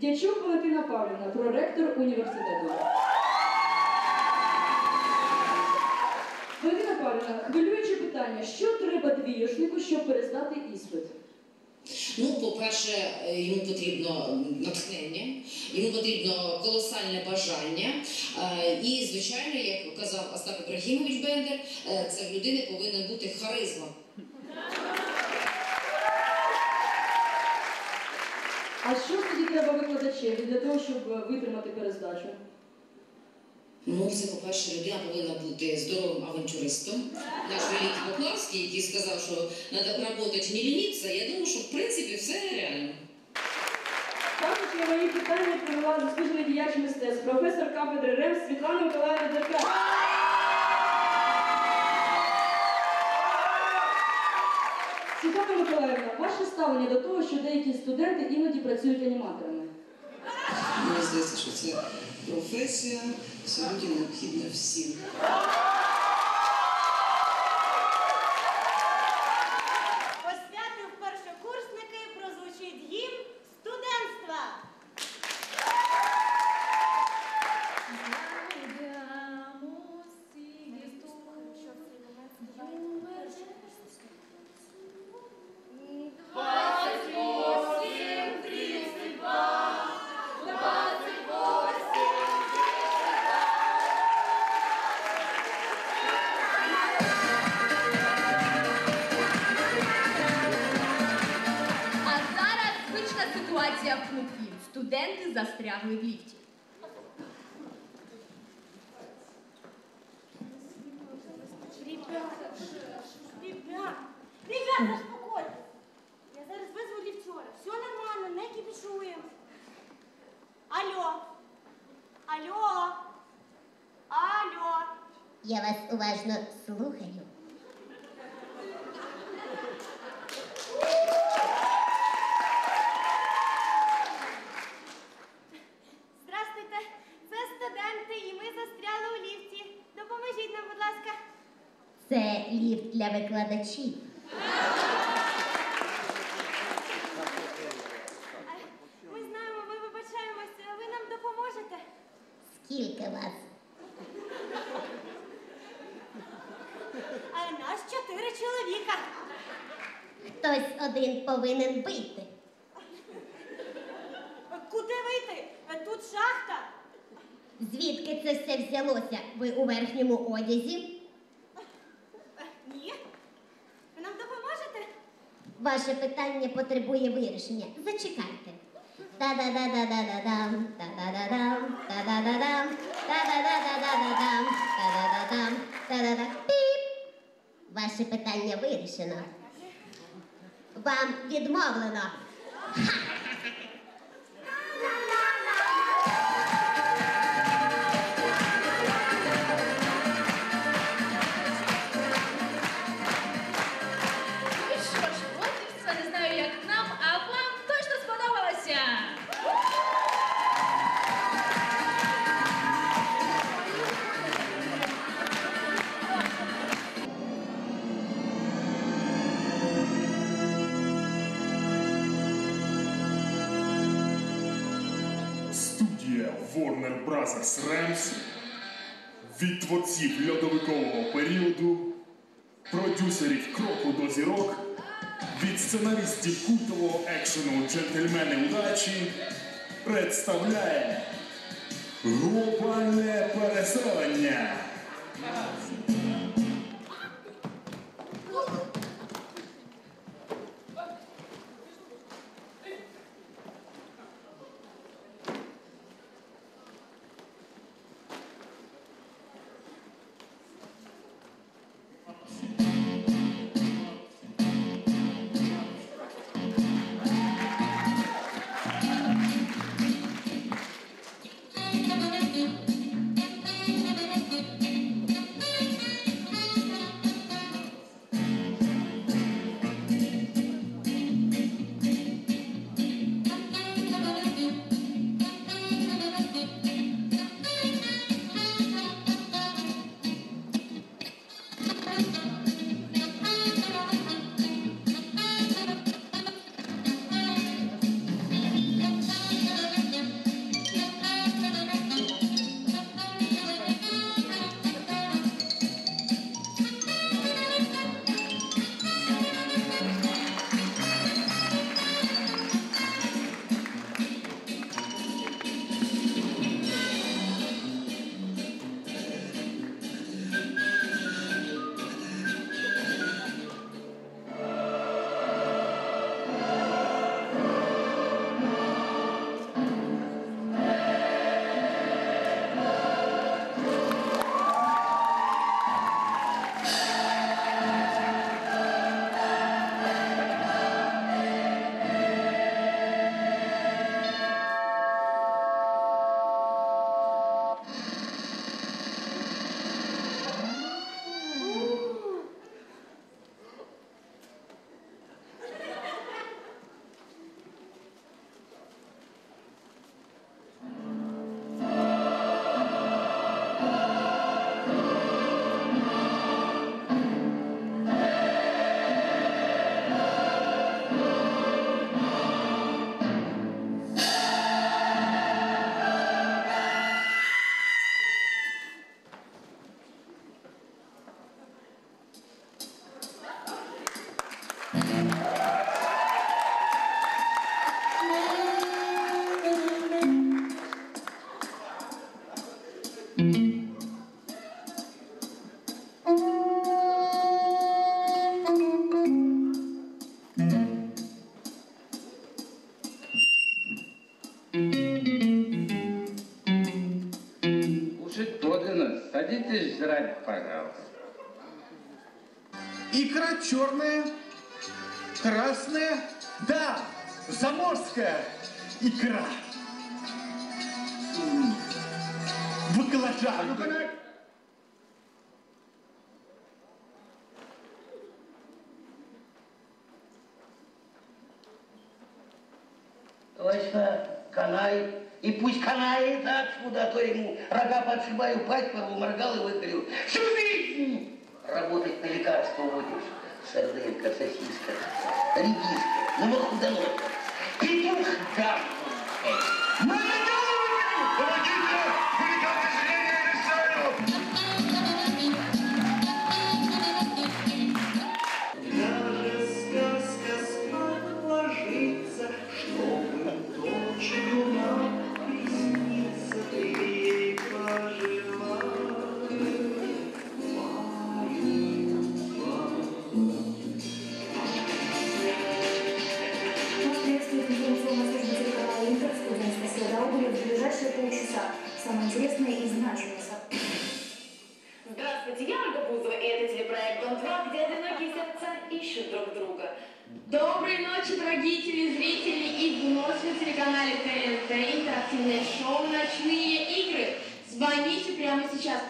Дячук Валентина Павлівна, проректор університету. Валентина Павлівна, хвилююче питання. Що треба двіюшнику, щоб перездати іспит? Ну, по-перше, йому потрібно натхнення, йому потрібно колосальне бажання. Е, І, звичайно, як казав Остап Ібрагімович Бендер, е, це в людини повинна бути харизма. А що тоді треба викладачеві для того, щоб витримати перездачу? Ну, це, по-перше, людина повинна бути здоровим авантюристом. Наш великий Поплавський, який сказав, що треба працювати, не лінитися, я думаю, що в принципі все реально. Також на мої питання провела заслужений діяч мистецтв, професор кафедри РЕМ Світлана Миколаївна Дерка. Миколаївна, ваше ставлення до того, що деякі студенти іноді працюють аніматорами. Мені здається, що це професія сьогодні необхідна всім. Звична ситуація. Студенти застрягли в ліфті. Ребята, ребят, ребята, заспокойтесь. Я зараз визву ліфтера. Все нормально, не кипішуємо. Алло. Алло. Алло. Я вас уважно слухаю. Здравствуйте, це студенти, і ми застряли у ліфті. Допоможіть нам, будь ласка. Ліфт для викладачів. Ми знаємо, ми вибачаємося, а ви нам допоможете? Скільки вас? А нас чотири чоловіка. Хтось один повинен вийти. Куди вийти? Тут шахта. Звідки це все взялося? Ви у верхньому одязі? Ні. Ви нам допоможете? Ваше питання потребує вирішення. Зачекайте. Та-да-да-да-да-да-дам, та-да-да-дам, та-да-да-дам, та-да-да-да-да-да-дам, та-да-да-дам, та-да-да. Піп! Ваше питання вирішено. Вам відмовлено. Ну Warner Ремс від творців льодовикового періоду, продюсерів кроку до зірок, від сценаристів культового екшену Джентльмени удачі представляє глобальне переселення. Черная, красная, да, заморская икра. Баклажан. Точно, канай. И пусть канает отсюда, а то ему рога подшибаю, пасть моргал и выколю. Всю жизнь работать на лекарство будешь. Сарделька, сосиска, редиска, на маху до. Петух гам. И телеканале ТНТ интерактивное шоу «Ночные игры». Звоните прямо сейчас.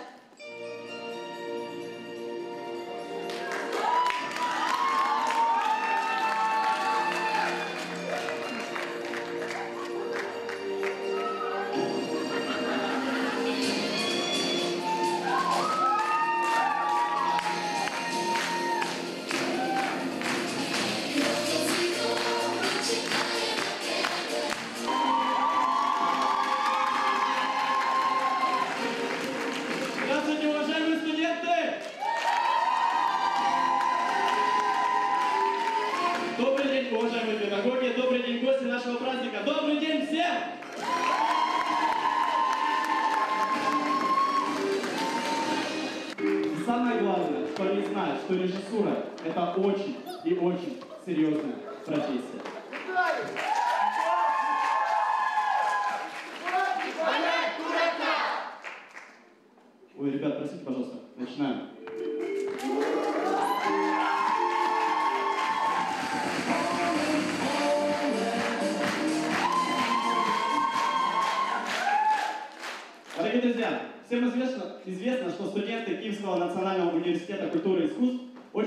Очень и очень серьезная профессия.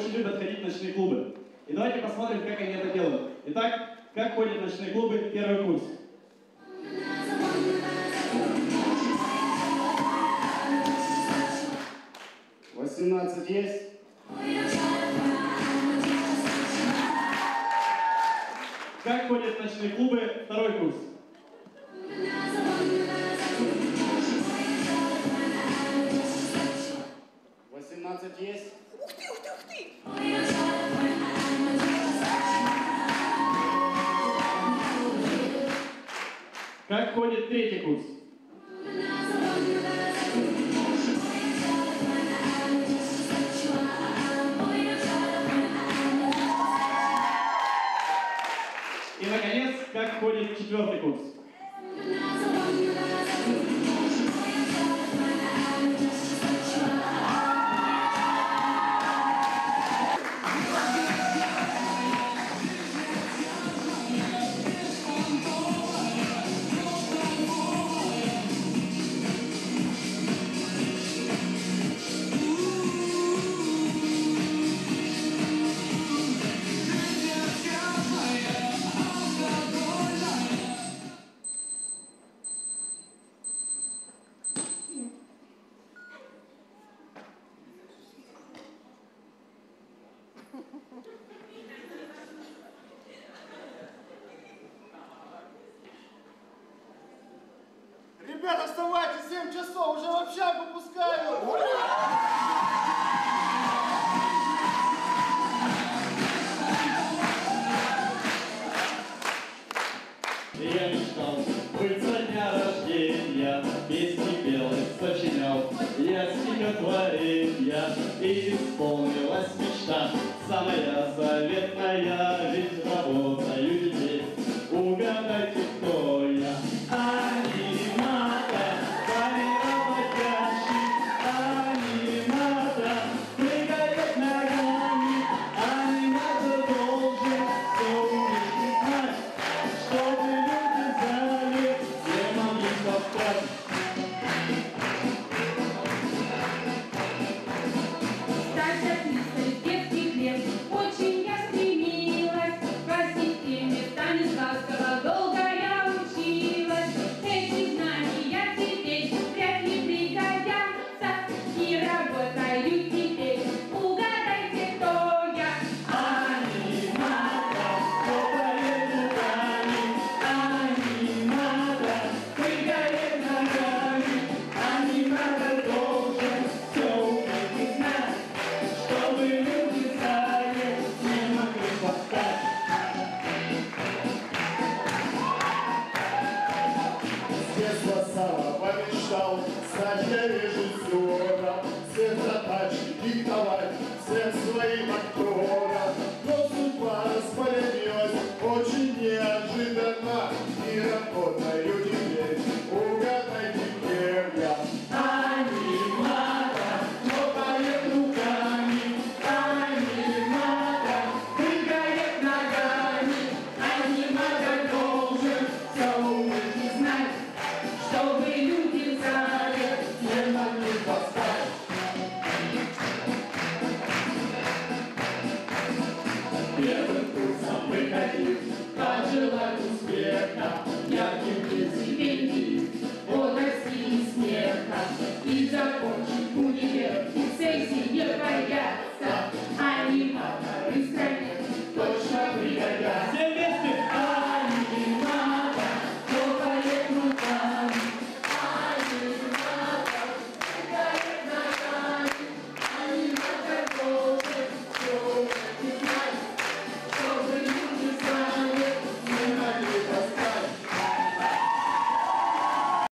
Очень любят ходить в ночные клубы. И давайте посмотрим, как они это делают. Итак, как ходят в ночные клубы первый курс. Восемнадцать есть? Как ходят в ночные клубы второй курс? Восемнадцать есть? Как ходит третий курс? Вставайте, 7 часов, уже в общагу пускаю. для режиссера, всем